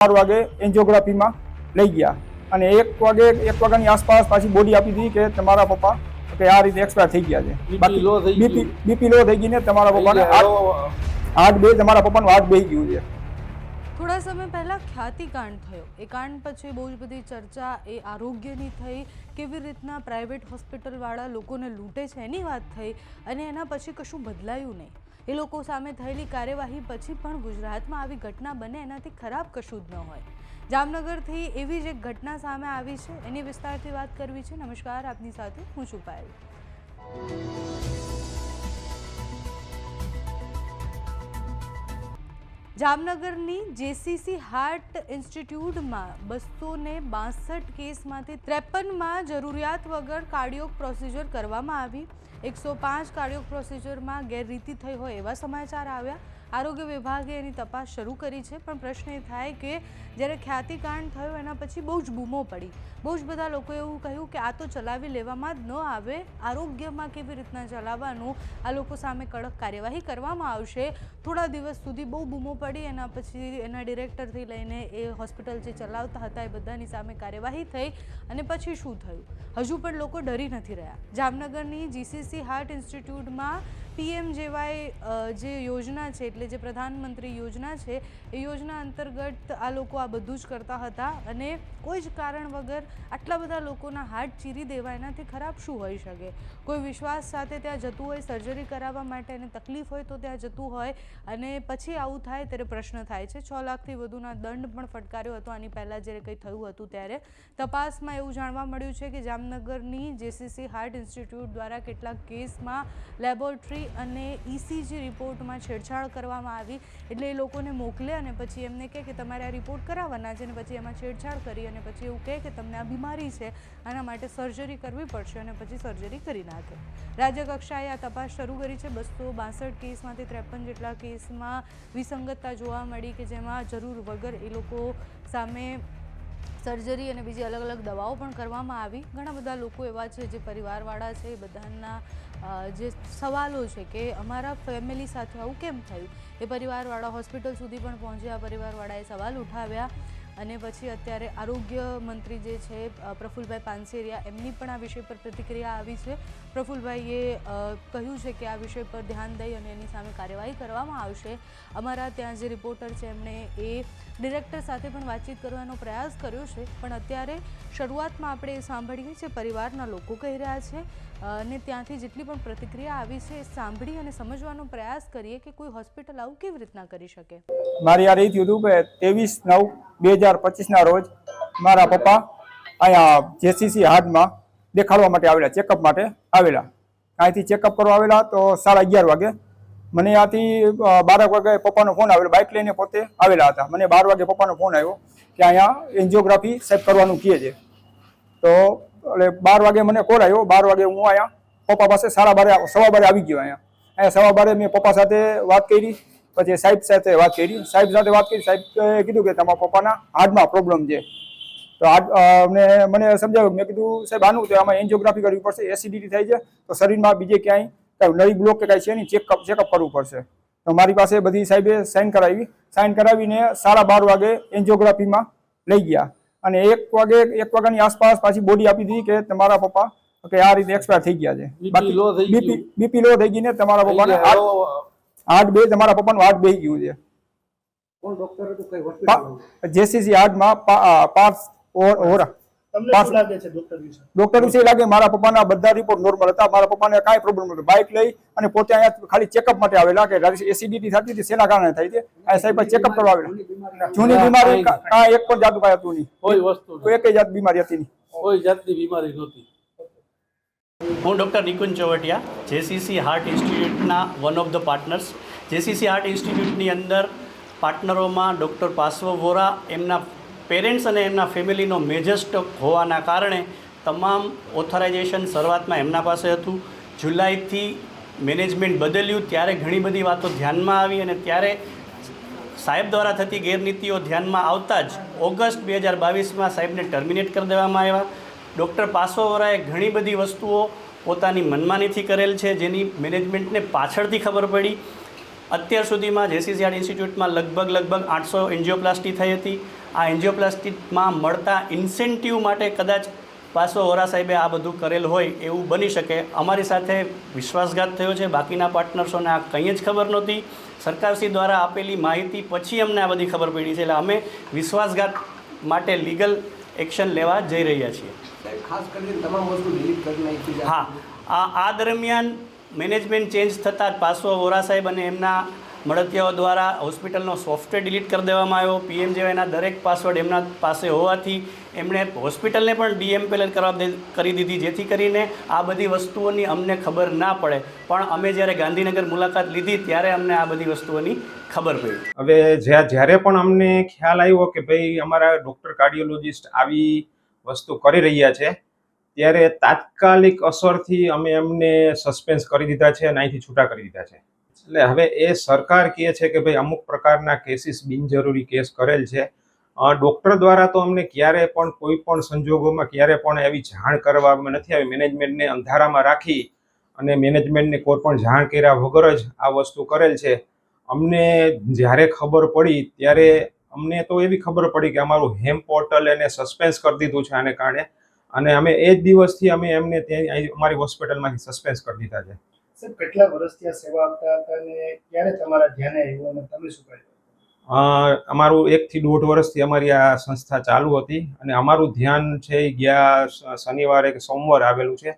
બાર વાગે એન્જિયોગ્રાફીમાં લઈ ગયા. અને એક વાગે એક વાગ્યાની આસપાસ પાછી બોડી આપી દીધી કે તમારા પપ્પા કે આ રીતે એક્સપાયર થઈ ગયા છે. બાકી થઈ બીપી બીપી લો થઈ ગઈ ને તમારા પપ્પાને હાર્ટ બે તમારા પપ્પાનું હાર્ટ બેહી ગયું છે. થોડા સમય પહેલા ખ્યાતિકાંડ થયો. એ કાંડ પછી બહુ જ બધી ચર્ચા એ આરોગ્યની થઈ કેવી રીતના પ્રાઇવેટ હોસ્પિટલવાળા લોકોને લૂંટે છે એની વાત થઈ અને એના પછી કશું બદલાયું નહીં. એ લોકો સામે થયેલી કાર્યવાહી પછી પણ ગુજરાતમાં આવી ઘટના બને એનાથી ખરાબ કશું જ ન હોય. જામનગરથી એવી જ એક ઘટના સામે આવી છે. એની વિસ્તારથી વાત કરવી છે. નમસ્કાર, આપની સાથે હું છું પાયલ. જામનગરની જેસીસી હાર્ટ ઇન્સ્ટિટ્યૂટમાં બસો ને બાસઠ કેસમાંથી ત્રેપનમાં જરૂરિયાત વગર કાર્ડિયોક પ્રોસિજર કરવામાં આવી. એકસો પાંચ કાર્ડિયોક પ્રોસિજરમાં ગેરરીતિ થઈ હોય એવા સમાચાર આવ્યા. આરોગ્ય વિભાગે એની તપાસ શરૂ કરી છે. પણ પ્રશ્ન એ થાય કે જ્યારે ખ્યાતિકાંડ થયો, એના પછી બહુ જ બૂમો પડી. બહુ જ બધા લોકોએ એવું કહ્યું કે આ તો ચલાવી લેવામાં જ ન આવે. આરોગ્યમાં કેવી રીતના ચલાવવાનું? આ લોકો સામે કડક કાર્યવાહી કરવામાં આવશે. થોડા દિવસ સુધી બહુ બૂમો પડી. એના પછી એના ડિરેક્ટરથી લઈને એ હોસ્પિટલ જે ચલાવતા હતા, એ બધાની સામે કાર્યવાહી થઈ અને પછી શું થયું? હજુ પણ લોકો ડરી નથી રહ્યા. જામનગરની જીસીસી હાર્ટ ઇન્સ્ટિટ્યૂટમાં પીએમ જેવાય જે યોજના છે, એટલે જે પ્રધાનમંત્રી યોજના છે, એ યોજના અંતર્ગત આ લોકો આ બધું જ કરતા હતા અને કોઈ જ કારણ વગર આટલા બધા લોકોના હાર્ટ ચીરી દેવા એનાથી ખરાબ શું હોઈ શકે? કોઈ વિશ્વાસ સાથે ત્યાં જતું હોય, સર્જરી કરાવવા માટે એને તકલીફ હોય તો ત્યાં જતું હોય અને પછી આવું થાય ત્યારે પ્રશ્ન થાય છે. છ લાખથી વધુના દંડ પણ ફટકાર્યો હતો, આની પહેલાં જ્યારે કંઈ થયું હતું ત્યારે. તપાસમાં એવું જાણવા મળ્યું છે કે જામનગરની જેસીસી હાર્ટ ઇન્સ્ટિટ્યૂટ દ્વારા કેટલાક કેસમાં લેબોરેટરી અને ઇસીજી રિપોર્ટમાં છેડછાડ કરવામાં આવી એટલે એ લોકોને મોકલે અને પછી એમને કહે કે તમારે આ રિપોર્ટ કરાવવાના છે અને પછી એમાં છેડછાડ કરી અને પછી એવું કહે કે તમને આ બીમારી છે, આના માટે સર્જરી કરવી પડશે અને પછી સર્જરી કરી નાખે. રાજ્યકક્ષાએ આ તપાસ શરૂ કરી છે. બસો બાસઠ કેસમાંથી ત્રેપન જેટલા કેસમાં વિસંગતતા જોવા મળી કે જેમાં જરૂર વગર એ લોકો સામે સર્જરી અને બીજી અલગ અલગ દવાઓ પણ કરવામાં આવી. ઘણા બધા લોકો એવા છે જે પરિવારવાળા છે, એ બધાના જે સવાલો છે કે અમારા ફેમિલી સાથે આવું કેમ થયું? એ પરિવારવાળા હોસ્પિટલ સુધી પણ પહોંચ્યા, પરિવારવાળાએ સવાલ ઉઠાવ્યા. અને પછી અત્યારે આરોગ્ય મંત્રી જે છે પ્રફુલભાઈ પાનસેરિયા, એમની પણ આ વિષય પર પ્રતિક્રિયા આવી છે. પ્રફુલભાઈએ કહ્યું છે કે આ વિષય પર ધ્યાન દઈ અને એની સામે કાર્યવાહી કરવામાં આવશે. અમારા ત્યાં જે રિપોર્ટર છે, એમણે એ ડિરેક્ટર સાથે પણ વાતચીત કરવાનો પ્રયાસ કર્યો છે. પણ અત્યારે શરૂઆતમાં આપણે એ સાંભળીએ છીએ, પરિવારના લોકો કહી રહ્યા છે અને ત્યાંથી જેટલી પણ પ્રતિક્રિયા આવી છે, એ સાંભળી અને સમજવાનો પ્રયાસ કરીએ કે કોઈ હોસ્પિટલ આવું કેવી રીતના કરી શકે. મારી આ રીત હતું કે ત્રેવીસ નવ બે હજાર પચીસના રોજ મારા પપ્પા અહીંયા જેસીસી હાર્ડમાં દેખાડવા માટે આવેલા ચેકઅપ માટે આવેલા. અહીંથી ચેકઅપ કરવા આવેલા તો સાડા અગિયાર વાગે. મને ત્યાંથી બાર વાગે પપ્પાનો ફોન આવેલો. બાઇક લઈને પોતે આવેલા હતા. મને બાર વાગે પપ્પાનો ફોન આવ્યો કે અહીંયા એન્જિયોગ્રાફી સાહેબ કરવાનું કહે છે. તો એટલે બાર વાગે મને કોલ આવ્યો. બાર વાગે હું અહીંયા પપ્પા પાસે સાડા બારે, સવા બારે આવી ગયો અહીંયા. અહીંયા સવા બારે મેં પપ્પા સાથે વાત કરી. પછી સાહેબ સાથે વાત કરી. સાહેબ સાથે વાત કરી સાહેબ કીધું કે તમારા પપ્પાના હાર્ટમાં પ્રોબ્લેમ છે. તો અમને મને સમજાવ્યું મેં કીધું સાહેબ આનું તો આમાં એન્જિયોગ્રાફી કરવી પડશે એસિડિટી થાય છે તો શરીરમાં બીજે ક્યાંય કાંઈ નળી બ્લોક કે કાંઈ છે નહીં ચેકઅપ ચેકઅપ કરવું પડશે. તો મારી પાસે બધી સાહેબે સાઇન કરાવી. સાઇન કરાવીને સાડા બાર વાગે એન્જિયોગ્રાફીમાં લઈ ગયા. અને એક વાગે એક વાગ્યાની આસપાસ પાછી બોડી આપી દીધી કે તમારા પપ્પા કે આ રીતે એક્સપાયર થઈ ગયા છે. બીપી લો થઈ ગઈ ને તમારા પપ્પાને હાર્ટ બે તમારા પપ્પાનું હાર્ટ બે ગયું છે. કોણ ડોક્ટર હતું? કઈ હોસ્પિટલ જેસીસી હાર્ટમાં પા- અ, ઓર- લાગે ડોક્ટર વિશે? લાગે મારા પપ્પાના બધા રિપોર્ટ નોર્મલ હતા. મારા પપ્પાને કાંઈ પ્રોબ્લેમ નતો બાઇક લઈ અને પોતે અહીંયા ખાલી ચેકઅપ માટે આવેલા કે એસિડિટી થતી હતી શેના કારણે થઈ છે આ સાહેબ ચેકઅપ કરવા આવેલા. જૂની બીમારી કા- કાંઈ એક પણ જાતનું કાંઈ હતું નહીં. કોઈ વસ્તુ કોઈ એક જાત બીમારી હતી નહીં. કોઈ જાતની બીમારી નહોતી. હું doctor Nikunj Chovatiya, JCC heart ઇન્સ્ટિટ્યૂટના one of the partners JCC heart ઇન્સ્ટિટ્યૂટની અંદર પાર્ટનરોમાં ડૉક્ટર પાર્શ્વ વોરા, એમના પેરેન્ટ્સ અને એમના ફેમિલીનો મેજર સ્ટોક હોવાના કારણે તમામ ઓથોરાઇઝેશન શરૂઆતમાં એમના પાસે હતું. જુલાઈથી મેનેજમેન્ટ બદલ્યું, ત્યારે ઘણી બધી વાતો ધ્યાનમાં આવી અને ત્યારે સાહેબ દ્વારા થતી ગેરનીતિઓ ધ્યાનમાં આવતા જ ઓગસ્ટ બે હજાર બાવીસમાં સાહેબને ટર્મિનેટ કરી દેવામાં આવ્યા. ડૉક્ટર પાસોવરાએ ઘણી બધી વસ્તુઓ પોતાની મનમાનીથી કરેલ છે, જેની મેનેજમેન્ટને પાછળથી ખબર પડી. અત્યાર સુધીમાં જેસીસીઆર ઇન્સ્ટિટ્યૂટમાં લગભગ લગભગ આઠસો એન્જિયોપ્લાસ્ટી થઈ હતી. આ એન્જિયોપ્લાસ્ટીમાં મળતા ઇન્સેન્ટિવ માટે કદાચ પાસો વોરા સાહેબે આ બધું કરેલ હોય એવું બની શકે. અમારી સાથે વિશ્વાસઘાત થયો છે. બાકીના પાર્ટનર્સોને આ કંઈ જ ખબર નહોતી. સરકારશ્રી દ્વારા આપેલી માહિતી પછી અમને આ બધી ખબર પડી છે. એટલે અમે વિશ્વાસઘાત માટે લીગલ એક્શન લેવા જઈ રહ્યા છીએ. ખાસ કરીને તમામ વસ્તુ ડિલીટ કરી નાખી છે. હા આ આ દરમિયાન મેનેજમેન્ટ ચેન્જ થતાં જ પાસો વોરા સાહેબ અને એમના મળતિયાઓ દ્વારા હોસ્પિટલનો સોફ્ટવેર ડિલીટ કરી દેવામાં આવ્યો. પીએમજેવાયના દરેક પાસવર્ડ એમના પાસે હોવાથી એમણે હોસ્પિટલને પણ ડીએમપેલ કરવા કરી દીધી જેથી કરીને આ બધી વસ્તુઓની અમને ખબર ના પડે. પણ અમે જ્યારે ગાંધીનગર મુલાકાત લીધી ત્યારે અમને આ બધી વસ્તુઓની ખબર પડી. હવે જ્યાં જ્યારે પણ અમને ખ્યાલ આવ્યો કે ભાઈ અમારા ડૉક્ટર કાર્ડિયોલોજિસ્ટ આવી વસ્તુ કરી રહ્યા છે, ત્યારે તાત્કાલિક અસરથી અમે એમને સસ્પેન્સ કરી દીધા છે અને અહીંથી છૂટા કરી દીધા છે. એટલે હવે એ સરકાર કહે છે કે ભાઈ અમુક પ્રકારના કેસીસ બિનજરૂરી કેસ કરેલ છે. ડૉક્ટર દ્વારા તો અમને ક્યારે પણ કોઈ પણ સંજોગોમાં ક્યારે પણ એવી જાણ કરવામાં નથી આવી. મેનેજમેન્ટને અંધારામાં રાખી અને મેનેજમેન્ટને કોઈ પણ જાણ કર્યા વગર જ આ વસ્તુ કરેલ છે. અમને જ્યારે ખબર પડી ત્યારે અમને તો એવી ખબર પડી કે અમારું હેમ પોર્ટલ એને સસ્પેન્સ કરી દીધું છે આને કારણે. અને અમે એ જ દિવસથી અમે એમને ત્યાં અમારી હોસ્પિટલમાંથી સસ્પેન્સ કરી દીધા છે. સાહેબ કેટલા વર્ષથી આ સેવા આપતા હતા અને ક્યારે તમારા ધ્યાને આવ્યું અને તમે શું કર્યું? અમારું એકથી દોઢ વર્ષથી અમારી આ સંસ્થા ચાલુ હતી અને અમારું ધ્યાન છે એ ગયા શનિવારે કે સોમવારે આવેલું છે.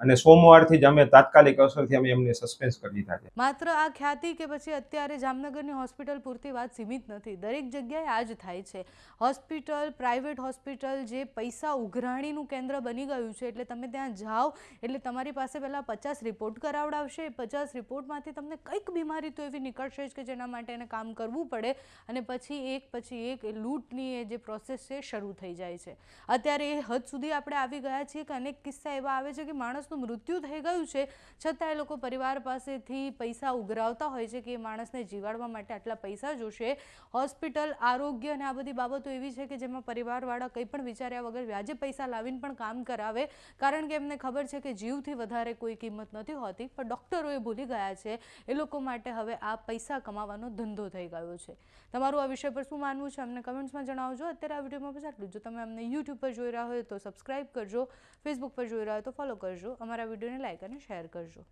અને સોમવારથી જ અમે તાત્કાલિક અસરથી અમે એમને સસ્પેન્સ કરી દીધા છે. માત્ર આ ખ્યાતિ કે પછી અત્યારે જામનગરની હોસ્પિટલ પૂરતી વાત સીમિત નથી. દરેક જગ્યાએ આ જ થાય છે. હોસ્પિટલ, પ્રાઇવેટ હોસ્પિટલ જે પૈસા ઉઘરાણીનું કેન્દ્ર બની ગયું છે, એટલે તમે ત્યાં જાઓ, એટલે તમારી પાસે પહેલાં પચાસ રિપોર્ટ કરાવડાવશે. પચાસ રિપોર્ટમાંથી તમને કંઈક બીમારી તો એવી નીકળશે જ કે જેના માટે એને કામ કરવું પડે. અને પછી એક પછી એક એ લૂંટની એ જે પ્રોસેસ છે શરૂ થઈ જાય છે. અત્યારે એ હદ સુધી આપણે આવી ગયા છીએ કે અનેક કિસ્સા એવા આવે છે કે માણસનું મૃત્યુ થઈ ગયું છે. છતાં એ લોકો પરિવાર પાસેથી પૈસા ઉઘરાવતા હોય છે કે એ માણસને જીવાડવા માટે આટલા પૈસા જોશે. હોસ્પિટલ, આરોગ્ય અને આ બધી બાબતો એવી છે કે જેમાં પરિવારવાળા કંઈ પણ વિચાર્યા વગર વ્યાજે પૈસા લાવીને પણ કામ કરાવે. કારણ કે એમને ખબર છે કે જીવથી વધારે કોઈ કિંમત નથી હોતી, પણ ડૉક્ટરો એ ભૂલી ગયા છે. એ લોકો માટે હવે આ પૈસા કમાવાનો ધંધો થઈ ગયો છે. તમારું આ વિષય પર શું માનવું છે અમને કમેન્ટ્સમાં જણાવજો. અત્યારે આ વિડીયોમાં બસ આટલું જો. તમે અમને યુટ્યુબ પર જોઈ રહ્યા હોય તો સબસ્ક્રાઇબ કરજો ફેસબુક પર જોઈ રહ્યા હોય તો ફોલો કરજો. અમારા વિડીયોને લાઇક અને શેર કરજો.